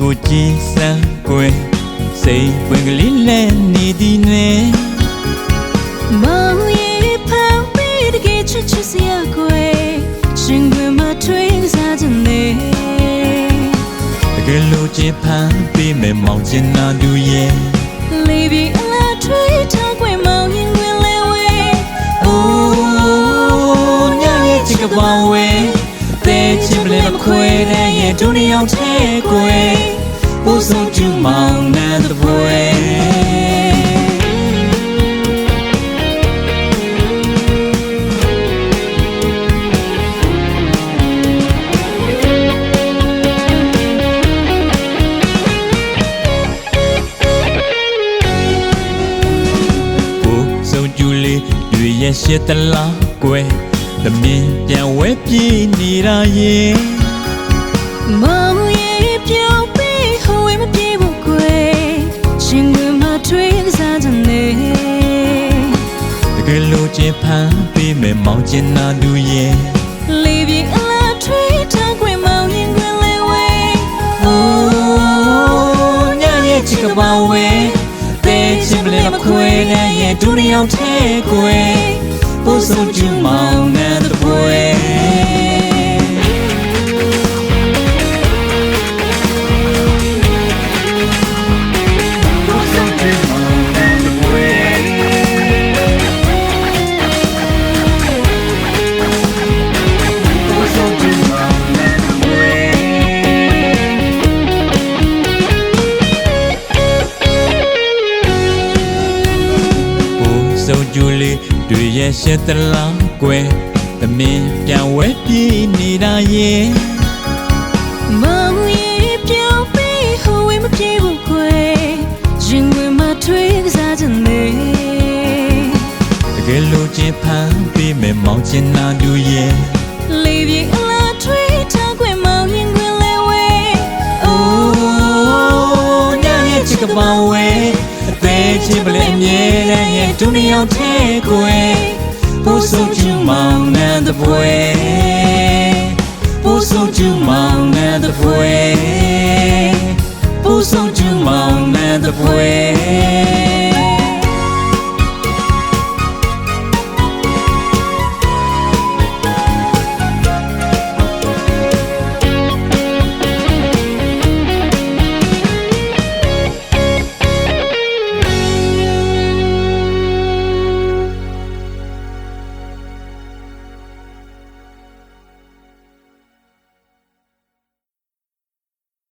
ကိုကြည်စမ်းကွယ်စိတ်ဝင်ကလေးလည်းနေသည်နဲ့မောင်ရဲ့ဖောင်းပေးတကယ်ချစ်ချစ်စရာကွယ်ရှင်ကွယ်မထွေးစားခြင်းနဲ့တကယ်လို့ချစ်ဖန်ပေးမယ်မောင်ချင်နာသူရဲ့လေးပြီးအလားထွေးချောင်းကွယ်မောင်ရင်ဝင်လဲဝဲအိုးညရဲ့ချစ်ကပောင်းဝဲ ပလဲမခွဲတဲ့ရဲ့ဒုနီအောင်ထဲကွယ်ဘိုးဆုံးကျူမောင်နဲ့တပွဲဘိုးဆုံးကျူလေးတွေရဲ့ရှစ်တလားကွယ် သမင်းပြန်ဝဲပြေးနေတာရဲ့မောင်ရဲ့ပြောင်းပြီးဟိုဝဲမပြေဘူးကွယ်ရှင်ခွင်မှာထွေးစားခြင်းနဲ့တကယ်လို့ချစ်ဖန်ပေးမယ်မောင်ချင်နာသူရဲ့လေးပြီးအလားထွေးထားခွင်မောင်ရင်ခွင်လဲဝဲအိုးညရဲ့ချစ်ကပောင်းဝဲတဲချစ်ပလဲမခွဲတဲ့ရဲ့ဒုနီအောင်ထဲကွယ် ဘိုးဆုံးကျူမောင်နဲ့ တပွဲဘိုးဆုံးကျူလေးတွေရဲ့ရှစ်တလားကွယ်သမင်းပြန်ဝဲပြေးနေတာရဲ့မောင်ရဲ့ပြောင်းပြီးဟိုဝဲမပြေဘူးကွယ်ရင်ခွင်မှာထွေးစားခြင်းနဲ့တကယ်လို့ချစ်ဖန်ပေးမယ်မောင်ချင်နာသူရဲ့လေးပြေအလားထွေးထားခွင်မောင်ရင်ခွင်လဲဝဲအိုးညရဲ့ချစ်ကပောင်းဝဲအသေးချစ်ပလဲအမြဲတမ်းရဲ့ ဒုနီအောင်ထဲကွယ်ဘိုးဆုံးကျူမောင်နဲ့တပွဲဘိုးဆုံးကျူမောင်နဲ့တပွဲဘိုးဆုံးကျူမောင်နဲ့တပွဲ